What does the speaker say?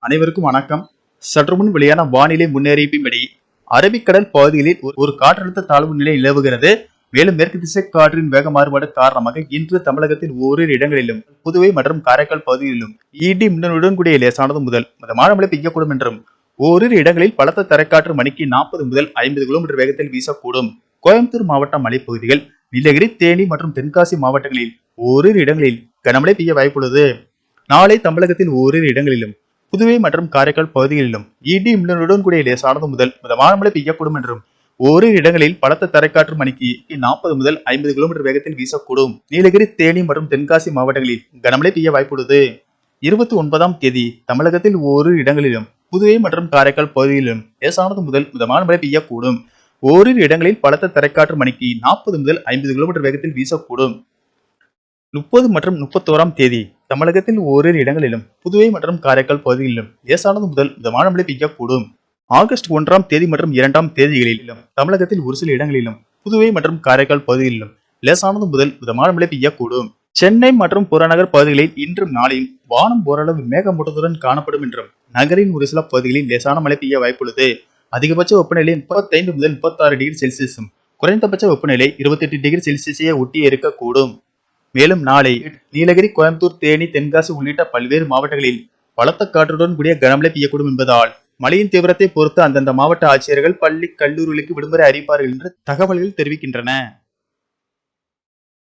அனைவருக்கும் வணக்கம். சற்று முன் வெளியான வானிலை முன்னறிவிப்பின்படி அரபிக்கடல் பகுதிகளில் ஒரு- காற்றழுத்த தாழ்வு நிலை நிலவுகிறது. மேலும் மேற்கு திசை காற்றின் வேக மாறுபாடு காரணமாக இன்று தமிழகத்தில் ஓரிரு இடங்களிலும் புதுவை மற்றும் காரைக்கால் பகுதிகளிலும் இடி மின்னலுடன் கூடிய லேசானது முதல் மிதமான மழை பெய்யக்கூடும் என்றும் ஓரிரு இடங்களில் பலத்த தரைக்காற்று மணிக்கு நாற்பது முதல் ஐம்பது கிலோமீட்டர் வேகத்தில் வீசக்கூடும். கோயம்புத்தூர் மாவட்ட மலைப்பகுதிகள் நீலகிரி தேனி மற்றும் தென்காசி மாவட்டங்களில் ஓரிரு இடங்களில் கனமழை பெய்ய வாய்ப்புள்ளது. நாளை தமிழகத்தில் ஓரிரு இடங்களிலும் புதுவை மற்றும் காரைக்கால் பகுதிகளிலும் இடி மின்னலுடன் கூடிய லேசானது முதல் மிதமான மழை பெய்யக்கூடும் என்றும் ஓரிரு இடங்களில் பலத்த தரைக்காற்று மணிக்கு நாற்பது முதல் ஐம்பது கிலோமீட்டர் வேகத்தில் வீசக்கூடும். நீலகிரி தேனி மற்றும் தென்காசி மாவட்டங்களில் கனமழை பெய்ய வாய்ப்புள்ளது. இருபத்தி ஒன்பதாம் தேதி தமிழகத்தில் ஓரிரு இடங்களிலும் புதுவை மற்றும் காரைக்கால் பகுதிகளிலும் லேசானது முதல் மிதமான மழை பெய்யக்கூடும். ஓரிரு இடங்களில் பலத்த தரைக்காற்று மணிக்கு நாற்பது முதல் ஐம்பது கிலோமீட்டர் வேகத்தில் வீசக்கூடும். முப்பது மற்றும் முப்பத்தோராம் தேதி தமிழகத்தில் ஓரிரு இடங்களிலும் புதுவை மற்றும் காரைக்கால் பகுதிகளிலும் லேசானது முதல் மிதமான மழை பெய்யக்கூடும். ஆகஸ்ட் ஒன்றாம் தேதி மற்றும் இரண்டாம் தேதிகளிலும் தமிழகத்தில் ஒரு சில இடங்களிலும் புதுவை மற்றும் காரைக்கால் பகுதிகளிலும் லேசானது முதல் மிதமான மழை பெய்யக்கூடும். சென்னை மற்றும் புறநகர் பகுதிகளில் இன்றும் நாளையும் வானம் ஓரளவு மேகமூட்டத்துடன் காணப்படும் என்றும் நகரின் ஒரு சில பகுதிகளில் லேசான மழை பெய்ய வாய்ப்புள்ளது. அதிகபட்ச வெப்பநிலை முப்பத்தைந்து முதல் முப்பத்தாறு டிகிரி செல்சியஸும் குறைந்தபட்ச வெப்பநிலை இருபத்தெட்டு டிகிரி செல்சியஸையே ஒட்டி இருக்கக்கூடும் மேலும் நாளை நீலகிரி கோயம்புத்தூர் தேனி தென்காசி உள்ளிட்ட பல்வேறு மாவட்டங்களில் பலத்த காற்றுடன் கூடிய கனமழை பெய்யக்கூடும் என்பதால் மழையின் தீவிரத்தை பொறுத்து அந்தந்த மாவட்ட ஆட்சியர்கள் பள்ளி கல்லூரிகளுக்கு விடுமுறை அறிவிப்பார்கள் என்று தகவல்கள் தெரிவிக்கின்றன.